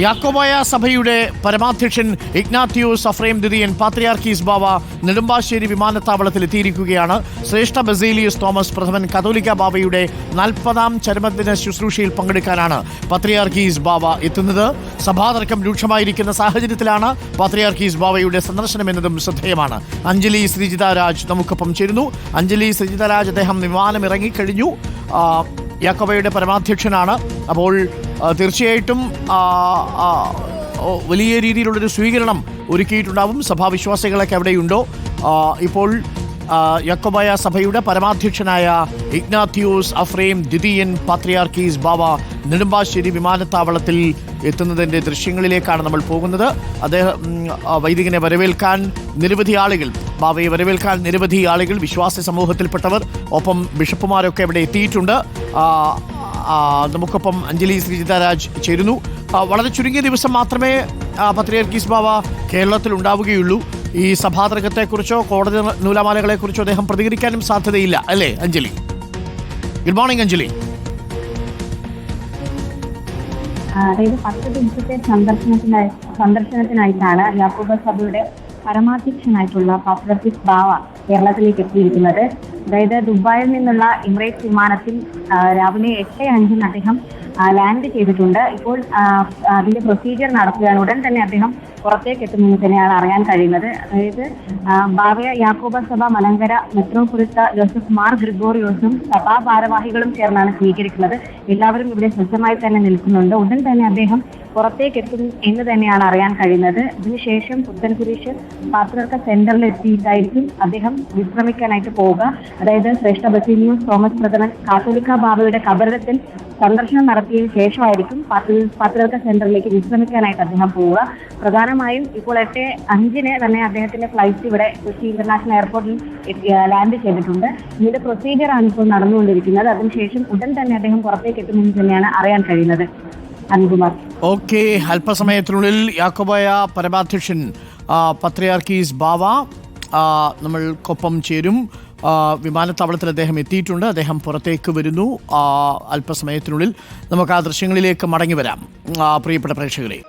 യാക്കോബായ സഭയുടെ പരമാധ്യക്ഷൻ Ignatius Aphrem ദിദിയൻ പാത്രിയാർക്കീസ് ബാവ നെടുമ്പാശ്ശേരി വിമാനത്താവളത്തിൽ എത്തിയിരിക്കുകയാണ്. ശ്രേഷ്ഠ ബസേലിയസ് തോമസ് പ്രഥമൻ കത്തോലിക്ക ബാവയുടെ നാൽപ്പതാം ചരമദിന ശുശ്രൂഷയിൽ പങ്കെടുക്കാനാണ് പത്രിയാർക്കീസ് ബാവ എത്തുന്നത്. സഭാതർക്കം രൂക്ഷമായിരിക്കുന്ന സാഹചര്യത്തിലാണ് പാത്രിയാർക്കീസ് ബാവയുടെ സന്ദർശനം എന്നതും ശ്രദ്ധേയമാണ്. അഞ്ജലി ശ്രീജിത രാജ് നമുക്കൊപ്പം ചേരുന്നു. അഞ്ജലി ശ്രീജിത രാജ് അദ്ദേഹം വിമാനം ഇറങ്ങിക്കഴിഞ്ഞു. യാക്കോബയുടെ പരമാധ്യക്ഷനാണ്. അപ്പോൾ തീർച്ചയായിട്ടും വലിയ രീതിയിലുള്ളൊരു സ്വീകരണം ഒരുക്കിയിട്ടുണ്ടാവും. സഭാവിശ്വാസികളൊക്കെ അവിടെയുണ്ടോ? ഇപ്പോൾ യക്കോബായ സഭയുടെ പരമാധ്യക്ഷനായ ഇഗ്നാത്യൂസ് അഫ്രേം ദ്വിതീയൻ പാത്രിയാർക്കീസ് ബാവ നെടുമ്പാശ്ശേരി വിമാനത്താവളത്തിൽ എത്തുന്നതിന്റെ ദൃശ്യങ്ങളിലേക്കാണ് നമ്മൾ പോകുന്നത്. അദ്ദേഹം വൈദികനെ വരവേൽക്കാൻ നിരവധി ആളുകൾ ബാവയെ വരവേൽക്കാൻ നിരവധി ആളുകൾ വിശ്വാസ സമൂഹത്തിൽപ്പെട്ടവർ ഒപ്പം ബിഷപ്പുമാരൊക്കെ ഇവിടെ എത്തിയിട്ടുണ്ട്. നമുക്കൊപ്പം അഞ്ജലി ശ്രീജിതാരാജ് ചേരുന്നു. വളരെ ചുരുങ്ങിയ ദിവസം മാത്രമേ പത്രിയർക്കീസ് ബാവ കേരളത്തിൽ ഉണ്ടാവുകയുള്ളൂ. ഈ സഭാതർക്കത്തെക്കുറിച്ചോ കോടതി നൂലാമാലകളെക്കുറിച്ചോ അദ്ദേഹം പ്രതികരിക്കാനും സാധ്യതയില്ല. അല്ലേ അഞ്ജലി? Good morning Anjali. അതായത് പത്ത് ദിവസത്തെ സന്ദർശനത്തിനായി സന്ദർശനത്തിനായിട്ടാണ് യാക്കൂബ സഭയുടെ പരമാധ്യക്ഷനായിട്ടുള്ള പത്രത്തിൽ ബാവ കേരളത്തിലേക്ക് എത്തിയിരിക്കുന്നത്. അതായത് ദുബായിൽ നിന്നുള്ള ഇമിറേറ്റ്സ് വിമാനത്തിൽ രാവിലെ എട്ട് അഞ്ചിന് അദ്ദേഹം ലാൻഡ് ചെയ്തിട്ടുണ്ട്. ഇപ്പോൾ അതിന്റെ പ്രൊസീജിയർ നടക്കുകയാണ്. ഉടൻ തന്നെ അദ്ദേഹം പുറത്തേക്ക് എത്തുമെന്ന് തന്നെയാണ് അറിയാൻ കഴിയുന്നത്. അതായത് ആ, ബാവയ യാക്കോബ സഭ മലങ്കര മെത്രോപൊലിത്ത ജോസഫ് മാർ ഗ്രിഗോറിയോസും സഭാ ഭാരവാഹികളും ചേർന്നാണ് സ്വീകരിക്കുന്നത്. എല്ലാവരും ഇവിടെ സജ്ജമായി തന്നെ നിൽക്കുന്നുണ്ട്. ഉടൻ തന്നെ അദ്ദേഹം പുറത്തേക്ക് എത്തും എന്ന് തന്നെയാണ് അറിയാൻ കഴിയുന്നത്. ഇതിനുശേഷം പുത്തൻകുരിശ് പാത്രർക്ക സെന്ററിൽ എത്തിയിട്ടായിരിക്കും അദ്ദേഹം വിശ്രമിക്കാനായിട്ട് പോവുക. അതായത് ശ്രേഷ്ഠ ബസീനിയും തോമസ് പ്രഥമൻ കാത്തോലിക്ക ബാബയുടെ കബറിടത്തിൽ സന്ദർശനം നടത്തിയതിനു ശേഷമായിരിക്കും പാത്ര- സെന്ററിലേക്ക് വിശ്രമിക്കാനായിട്ട് അദ്ദേഹം പോവുക. പ്രധാനമായും ഇപ്പോൾ എട്ട് അഞ്ചിന് തന്നെ അദ്ദേഹത്തിന്റെ ഫ്ലൈറ്റ് ഇവിടെ കൊച്ചി ഇന്റർനാഷണൽ എയർപോർട്ടിൽ ലാൻഡ് ചെയ്തിട്ടുണ്ട്. ഇതിന്റെ പ്രൊസീജിയർ ആണ് ഇപ്പോൾ നടന്നുകൊണ്ടിരിക്കുന്നത്. അതിനുശേഷം ഉടൻ തന്നെ അദ്ദേഹം പുറത്തേക്ക് എത്തുമെന്ന് തന്നെയാണ് അറിയാൻ കഴിയുന്നത്. അനുകുമാർ ഓക്കെ അല്പസമയത്തിനുള്ളിൽ യാക്കോബായ പരമാധ്യക്ഷൻ പത്രയാർക്കീസ് ബാവ ആ, നമ്മൾക്കൊപ്പം ചേരും. വിമാനത്താവളത്തിൽ അദ്ദേഹം എത്തിയിട്ടുണ്ട്. അദ്ദേഹം പുറത്തേക്ക് വരുന്നു. അല്പസമയത്തിനുള്ളിൽ നമുക്ക് ആ ദൃശ്യങ്ങളിലേക്ക് മടങ്ങി വരാം. പ്രിയപ്പെട്ട പ്രേക്ഷകരെ.